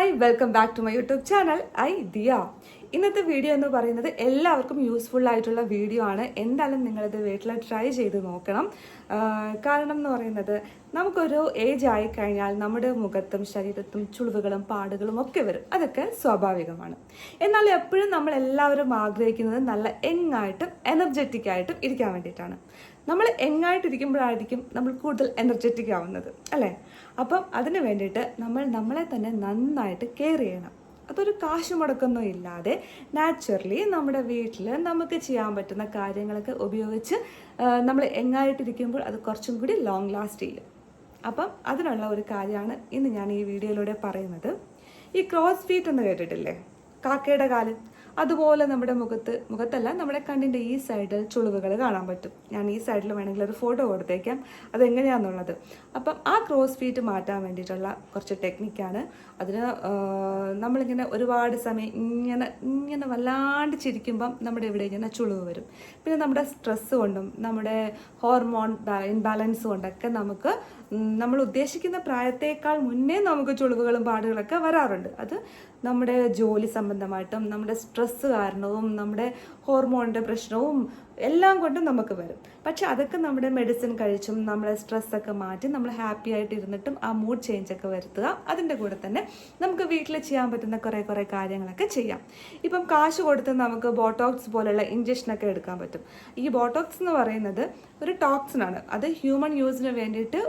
Hi welcome back to my YouTube channel I Diya ഇന്നത്തെ video എന്ന് പറയുന്നത് എല്ലാവർക്കും യൂസ്ഫുൾ ആയിട്ടുള്ള വീഡിയോ ആണ്. എന്തായാലും നിങ്ങളിത് വീട്ടിൽ ട്രൈ ചെയ്ത് നോക്കണം. കാരണം എന്ന് പറയുന്നത് നമുക്കൊരു ഏജ് ആയി കഴിഞ്ഞാൽ നമ്മുടെ മുഖത്തും ശരീരത്തും ചുളിവുകളും പാടുകളും ഒക്കെ വരും. അതൊക്കെ സ്വാഭാവികമാണ്. എന്നാൽ എപ്പോഴും നമ്മൾ എല്ലാവരും ആഗ്രഹിക്കുന്നത് നല്ല യങ് ആയിട്ടും എനർജറ്റിക് ആയിട്ടും ഇരിക്കാൻ വേണ്ടിയിട്ടാണ്. നമ്മൾ എങ്ങായിട്ടിരിക്കുമ്പോഴായിരിക്കും നമ്മൾ കൂടുതൽ എനർജറ്റിക് ആവുന്നത് അല്ലേ? അപ്പം അതിന് വേണ്ടിയിട്ട് നമ്മൾ നമ്മളെ തന്നെ നന്നായിട്ട് കെയർ ചെയ്യണം. അതൊരു കാശ് മുടക്കൊന്നും ഇല്ലാതെ നാച്ചുറലി നമ്മുടെ വീട്ടിൽ നമുക്ക് ചെയ്യാൻ പറ്റുന്ന കാര്യങ്ങളൊക്കെ ഉപയോഗിച്ച് നമ്മൾ എങ്ങായിട്ടിരിക്കുമ്പോൾ അത് കുറച്ചും കൂടി ലോങ് ലാസ്റ്റ് ചെയ്യും. അപ്പം അതിനുള്ള ഒരു കാര്യമാണ് ഇന്ന് ഞാൻ ഈ വീഡിയോയിലൂടെ പറയുന്നത്. ഈ ക്രോസ് ഫീറ്റ് എന്ന് കേട്ടിട്ടില്ലേ? കാക്കയുടെ കാൽ. അതുപോലെ നമ്മുടെ മുഖത്ത് മുഖത്തല്ല നമ്മുടെ കണ്ണിന്റെ ഈ സൈഡിൽ ചുളിവുകൾ കാണാൻ പറ്റും. ഞാൻ ഈ സൈഡിൽ വേണമെങ്കിൽ ഒരു ഫോട്ടോ കൊടുത്തേക്കാം. അതെങ്ങനെയാണെന്നുള്ളത് അപ്പം ആ ക്രോസ് ഫീറ്റ് മാറ്റാൻ വേണ്ടിയിട്ടുള്ള കുറച്ച് ടെക്നിക്കാണ് അതിന് നമ്മളിങ്ങനെ ഒരുപാട് സമയം ഇങ്ങനെ ഇങ്ങനെ വല്ലാണ്ട് ചിരിക്കുമ്പം നമ്മുടെ ഇവിടെ ഇങ്ങനെ ചുളിവ് വരും. പിന്നെ നമ്മുടെ സ്ട്രെസ് കൊണ്ടും നമ്മുടെ ഹോർമോൺ ഇൻബാലൻസ് കൊണ്ടൊക്കെ നമുക്ക് നമ്മൾ ഉദ്ദേശിക്കുന്ന പ്രായത്തേക്കാൾ മുന്നേ നമുക്ക് ചുളിവുകളും പാടുകളൊക്കെ വരാറുണ്ട്. അത് നമ്മുടെ ജോലി സംബന്ധമായിട്ടും നമ്മുടെ സ്ട്രെസ്സ് കാരണവും നമ്മുടെ ഹോർമോണിന്റെ പ്രശ്നവും എല്ലാം കൊണ്ടും നമുക്ക് വരും. പക്ഷെ അതൊക്കെ നമ്മുടെ മെഡിസിൻ കഴിച്ചും നമ്മുടെ സ്ട്രെസ്സൊക്കെ മാറ്റി നമ്മൾ ഹാപ്പി ആയിട്ട് ഇരുന്നിട്ടും ആ മൂഡ് ചേഞ്ച് ഒക്കെ വരുത്തുക. അതിന്റെ കൂടെ തന്നെ നമുക്ക് വീട്ടിൽ ചെയ്യാൻ പറ്റുന്ന കുറേ കുറേ കാര്യങ്ങളൊക്കെ ചെയ്യാം. ഇപ്പം കാശ് കൊടുത്ത് നമുക്ക് ബോട്ടോക്സ് പോലുള്ള ഇഞ്ചക്ഷനൊക്കെ എടുക്കാൻ പറ്റും. ഈ ബോട്ടോക്സ് എന്ന് പറയുന്നത് ഒരു ടോക്സിൻ ആണ്. അത് ഹ്യൂമൻ യൂസിന് വേണ്ടിയിട്ട്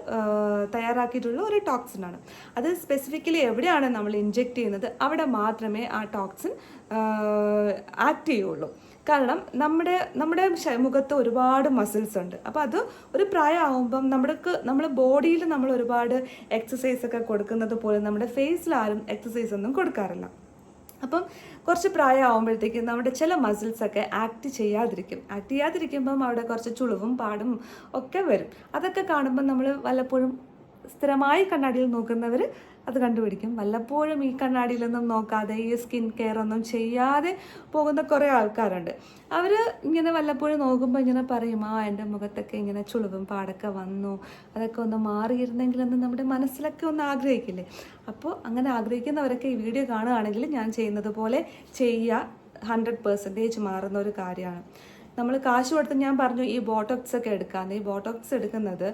തയ്യാറാക്കിയിട്ടുള്ള ഒരു ടോക്സിൻ ആണ്. അത് സ്പെസിഫിക്കലി എവിടെയാണ് നമ്മൾ ഇഞ്ചെക്ട് ചെയ്യുന്നത്? അവിടെ മാത്രമേ ആ ടോക്സിൻ ആക്ട് ചെയ്യുള്ളൂ. കാരണം നമ്മുടെ നമ്മുടെ മുഖത്ത് ഒരുപാട് മസിൽസ് ഉണ്ട്. അപ്പോൾ അത് ഒരു പ്രായമാകുമ്പം നമ്മൾക്ക് നമ്മുടെ ബോഡിയിൽ നമ്മൾ ഒരുപാട് എക്സസൈസ് ഒക്കെ കൊടുക്കുന്നത് പോലെ നമ്മുടെ ഫേസിൽ ആരും എക്സസൈസ് ഒന്നും കൊടുക്കാറില്ല. അപ്പം കുറച്ച് പ്രായമാകുമ്പോഴത്തേക്കും നമ്മുടെ ചില മസിൽസൊക്കെ ആക്ട് ചെയ്യാതിരിക്കും. ആക്ട് ചെയ്യാതിരിക്കുമ്പം അവിടെ കുറച്ച് ചുളിവും പാടും ഒക്കെ വരും. അതൊക്കെ കാണുമ്പോൾ നമ്മൾ വല്ലപ്പോഴും സ്ഥിരമായി കണ്ണാടിയിൽ നോക്കുന്നവർ അത് കണ്ടുപിടിക്കും. വല്ലപ്പോഴും ഈ കണ്ണാടിയിലൊന്നും നോക്കാതെ ഈ സ്കിൻ കെയർ ഒന്നും ചെയ്യാതെ പോകുന്ന കുറേ ആൾക്കാരുണ്ട്. അവർ ഇങ്ങനെ വല്ലപ്പോഴും നോക്കുമ്പോൾ ഇങ്ങനെ പറയും ആ എന്റെ മുഖത്തൊക്കെ ഇങ്ങനെ ചുളിവും പാടൊക്കെ വന്നു. അതൊക്കെ ഒന്ന് മാറിയിരുന്നെങ്കിലെന്ന് നമ്മുടെ മനസ്സിലൊക്കെ ഒന്ന് ആഗ്രഹിക്കില്ലേ? അപ്പോൾ അങ്ങനെ ആഗ്രഹിക്കുന്നവരൊക്കെ ഈ വീഡിയോ കാണുകയാണെങ്കിൽ ഞാൻ ചെയ്യുന്നത് പോലെ ചെയ്യുക. ഹൺഡ്രഡ് പെർസെന്റേജ് മാറുന്ന ഒരു കാര്യമാണ്. നമ്മൾ കാശ് കൊടുത്ത് ഞാൻ പറഞ്ഞു ഈ ബോട്ടോക്സ് ഒക്കെ എടുക്കാമെന്ന് ഈ ബോട്ടോക്സ് എടുക്കുന്നത്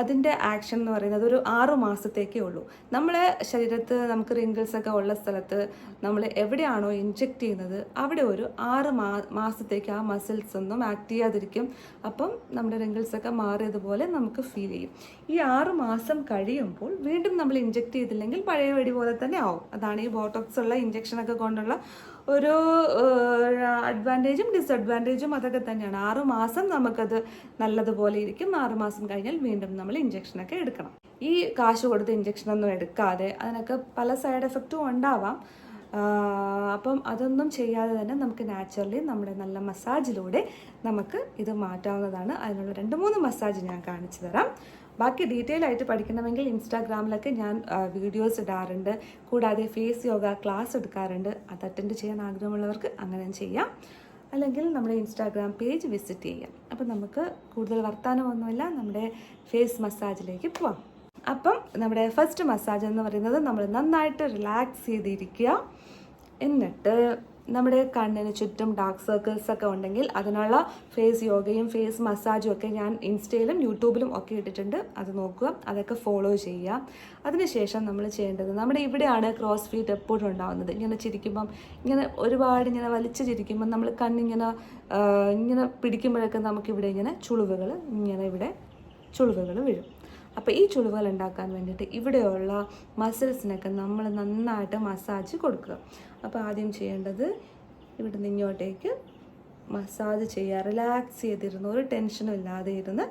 അതിന്റെ ആക്ഷൻ എന്ന് പറയുന്നത് ഒരു ആറു മാസത്തേക്കേ ഉള്ളൂ. നമ്മളെ ശരീരത്ത് നമുക്ക് റിങ്കിൾസ് ഒക്കെ ഉള്ള സ്ഥലത്ത് നമ്മൾ എവിടെയാണോ ഇൻജെക്റ്റ് ചെയ്യുന്നത് അവിടെ ഒരു ആറ് മാ മാസത്തേക്ക് ആ മസിൽസ് ഒന്നും ആക്ട് ചെയ്യാതിരിക്കും. അപ്പം നമ്മുടെ റിങ്കിൾസ് ഒക്കെ മാറിയതുപോലെ നമുക്ക് ഫീൽ ചെയ്യും. ഈ ആറ് മാസം കഴിയുമ്പോൾ വീണ്ടും നമ്മൾ ഇൻജെക്ട് ചെയ്തില്ലെങ്കിൽ പഴയ വെടി പോലെ തന്നെ ആവും. അതാണ് ഈ ബോട്ടോക്സ് ഉള്ള ഇഞ്ചക്ഷനൊക്കെ കൊണ്ടുള്ള ഒരു അഡ്വാന്റേജും ഡിസഡ്വാന്റേജും അതൊക്കെ തന്നെയാണ്. ആറ് മാസം നമുക്കത് നല്ലതുപോലെ ഇരിക്കും. ആറ് മാസം കഴിഞ്ഞാൽ വീണ്ടും നമ്മൾ ഇഞ്ചക്ഷനൊക്കെ എടുക്കണം. ഈ കാശ് കൊടുത്ത് ഇഞ്ചക്ഷനൊന്നും എടുക്കാതെ അതിനൊക്കെ പല സൈഡ് എഫക്റ്റും ഉണ്ടാവാം. അപ്പം അതൊന്നും ചെയ്യാതെ തന്നെ നമുക്ക് നാച്ചുറലി നമ്മുടെ നല്ല മസാജിലൂടെ നമുക്ക് ഇത് മാറ്റാവുന്നതാണ്. അതിനുള്ള രണ്ട് മൂന്ന് മസാജ് ഞാൻ കാണിച്ചു തരാം. ബാക്കി ഡീറ്റെയിൽ ആയിട്ട് പഠിക്കണമെങ്കിൽ ഇൻസ്റ്റാഗ്രാമിലൊക്കെ ഞാൻ വീഡിയോസ് ഇടാറുണ്ട്. കൂടാതെ ഫേസ് യോഗ ക്ലാസ് എടുക്കാറുണ്ട്. അത് അറ്റൻഡ് ചെയ്യാൻ ആഗ്രഹമുള്ളവർക്ക് അങ്ങനെ ചെയ്യാം. അല്ലെങ്കിൽ നമ്മുടെ ഇൻസ്റ്റാഗ്രാം പേജ് വിസിറ്റ് ചെയ്യാം. അപ്പം നമുക്ക് കൂടുതൽ വർത്താനമൊന്നുമില്ല. നമ്മുടെ ഫേസ് മസാജിലേക്ക് പോവാം. അപ്പം നമ്മുടെ ഫസ്റ്റ് മസാജ് എന്ന് പറയുന്നത് നമ്മൾ നന്നായിട്ട് റിലാക്സ് ചെയ്തിരിക്കുക. എന്നിട്ട് നമ്മുടെ കണ്ണിന് ചുറ്റും ഡാർക്ക് സർക്കിൾസ് ഒക്കെ ഉണ്ടെങ്കിൽ അതിനുള്ള ഫേസ് യോഗയും ഫേസ് മസാജും ഒക്കെ ഞാൻ ഇൻസ്റ്റയിലും യൂട്യൂബിലും ഒക്കെ ഇട്ടിട്ടുണ്ട്. അത് നോക്കുക. അതൊക്കെ ഫോളോ ചെയ്യുക. അതിനുശേഷം നമ്മൾ ചെയ്യേണ്ടത് നമ്മുടെ ഇവിടെയാണ് ക്രോസ് ഫീറ്റ് എപ്പോഴും ഉണ്ടാകുന്നത് ഇങ്ങനെ ചിരിക്കുമ്പം ഇങ്ങനെ ഒരുപാട് ഇങ്ങനെ വലിച്ചു ചിരിക്കുമ്പം നമ്മൾ കണ്ണിങ്ങനെ ഇങ്ങനെ പിടിക്കുമ്പോഴൊക്കെ നമുക്കിവിടെ ഇങ്ങനെ ചുളിവുകൾ ഇങ്ങനെ ഇവിടെ ചുളിവുകൾ വീഴും. അപ്പോൾ ഈ ചുളിവുകൾ ഉണ്ടാക്കാൻ വേണ്ടിയിട്ട് ഇവിടെയുള്ള മസിൽസിനൊക്കെ നമ്മൾ നന്നായിട്ട് മസാജ് കൊടുക്കുക. അപ്പോൾ ആദ്യം ചെയ്യേണ്ടത് ഇവിടുന്ന് ഇങ്ങോട്ടേക്ക് മസാജ് ചെയ്യുക. റിലാക്സ് ചെയ്തിരുന്ന് ഒരു ടെൻഷനും ഇല്ലാതെ ഇരുന്ന്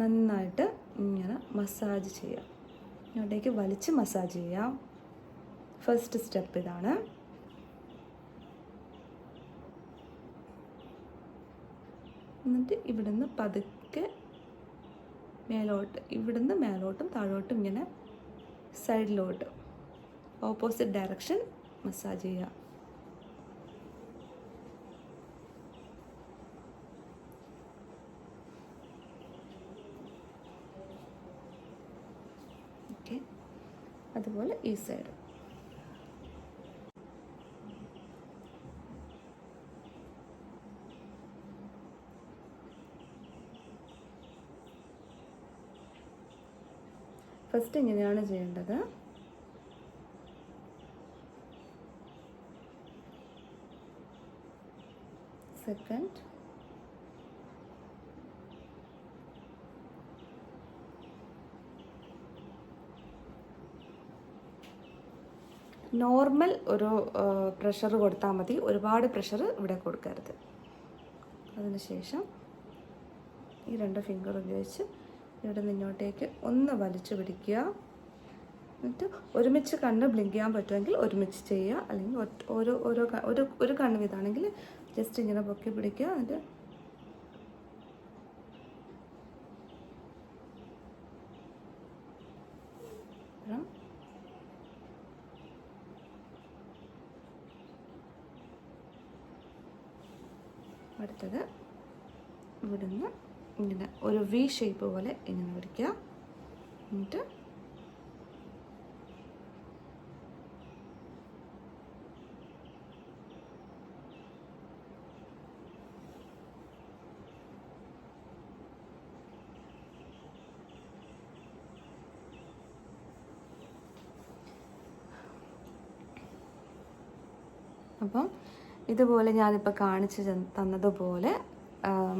നന്നായിട്ട് ഇങ്ങനെ മസാജ് ചെയ്യുക. ഇങ്ങോട്ടേക്ക് വലിച്ച് മസാജ് ചെയ്യാം ഫസ്റ്റ് സ്റ്റെപ്പ് ഇതാണ്. എന്നിട്ട് ഇവിടുന്ന് പതുക്കെ മേലോട്ട് ഇവിടുന്ന് മേലോട്ടും താഴോട്ടും ഇങ്ങനെ സൈഡിലോട്ട് ഓപ്പോസിറ്റ് ഡയറക്ഷൻ മസാജ് ചെയ്യുക. അതുപോലെ ഈ സൈഡ് ഫസ്റ്റ് ഇങ്ങനെയാണ് ചെയ്യേണ്ടത്? സെക്കൻഡ്. നോർമൽ ഒരു പ്രഷർ കൊടുത്താൽ മതി. ഒരുപാട് പ്രഷർ ഇവിടെ കൊടുക്കരുത്. അതിനുശേഷം ഈ രണ്ട് ഫിംഗർ ഉപയോഗിച്ച് ഇവിടെ നിന്നോട്ടേക്ക് ഒന്ന് വലിച്ചു പിടിക്കുക. എന്നിട്ട് ഒരുമിച്ച് കണ്ണ് ബ്ലിങ്ക് ചെയ്യാൻ പറ്റുമെങ്കിൽ ഒരുമിച്ച് ചെയ്യുക. അല്ലെങ്കിൽ ഓരോ ഓരോ ഒരു ഒരു കണ്ണ് വീതാണെങ്കിൽ ജസ്റ്റ് ഇങ്ങനെ പൊക്കി പിടിക്കുക. എന്നിട്ട്. അടുത്തത് ഇവിടുന്ന് ഇങ്ങനെ ഒരു വി ഷേപ്പ് പോലെ ഇങ്ങനെ വരയ്ക്കുക. എന്നിട്ട് അപ്പം ഇതുപോലെ ഞാനിപ്പോൾ കാണിച്ച് തന്ന- തന്നതുപോലെ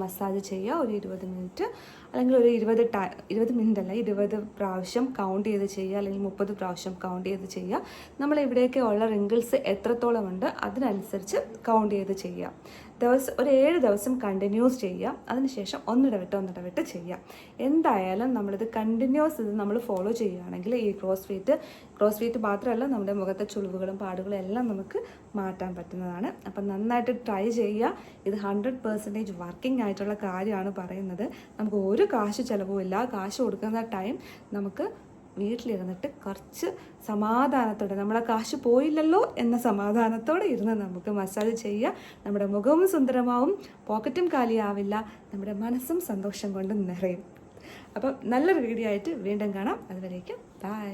മസാജ് ചെയ്യുക ഒരു ഇരുപത് മിനിറ്റ്. അല്ലെങ്കിൽ ഒരു ഇരുപത് ടൈ ഇരുപത് മിനിറ്റ് അല്ല ഇരുപത് പ്രാവശ്യം കൗണ്ട് ചെയ്ത് ചെയ്യുക അല്ലെങ്കിൽ മുപ്പത് പ്രാവശ്യം കൗണ്ട് ചെയ്ത് ചെയ്യുക. നമ്മൾ ഇവിടെയൊക്കെ ഉള്ള റിങ്കിൾസ് എത്രത്തോളം ഉണ്ട് അതിനനുസരിച്ച് കൗണ്ട് ചെയ്ത് ചെയ്യുക. ദിവസം ഒരു ഏഴ് ദിവസം കണ്ടിന്യൂസ് ചെയ്യുക. അതിനുശേഷം ഒന്നിടവിട്ട് ഒന്നിടവിട്ട് ചെയ്യാം എന്തായാലും നമ്മളിത് കണ്ടിന്യൂസ് ഇത് നമ്മൾ ഫോളോ ചെയ്യുകയാണെങ്കിൽ ഈ ക്രോസ് ഫീറ്റ് ക്രോസ് ഫീറ്റ് മാത്രമല്ല നമ്മുടെ മുഖത്തെ ചുളിവുകളും പാടുകളും എല്ലാം നമുക്ക് മാറ്റാൻ പറ്റുന്നതാണ്. അപ്പം നന്നായിട്ട് ട്രൈ ചെയ്യുക. ഇത് ഹൺഡ്രഡ് പെർസെന്റേജ് വർക്കിംഗ് ആയിട്ടുള്ള കാര്യമാണ് പറയുന്നത്. നമുക്ക് ഒരു കാശ് ചിലവുമില്ല. കാശ് കൊടുക്കുന്ന ടൈം നമുക്ക് വീട്ടിലിരുന്നിട്ട് കുറച്ച് സമാധാനത്തോടെ നമ്മളെ കാശ് പോയില്ലല്ലോ എന്ന സമാധാനത്തോടെ ഇരുന്ന് നമുക്ക് മസാജ് ചെയ്യുക നമ്മുടെ മുഖവും സുന്ദരമാവും പോക്കറ്റും കാലിയാവില്ല നമ്മുടെ മനസ്സും സന്തോഷം കൊണ്ട് നിറയും. അപ്പം നല്ലൊരു വീഡിയോ ആയിട്ട് വീണ്ടും കാണാം. അതുവരേക്കും ബൈ.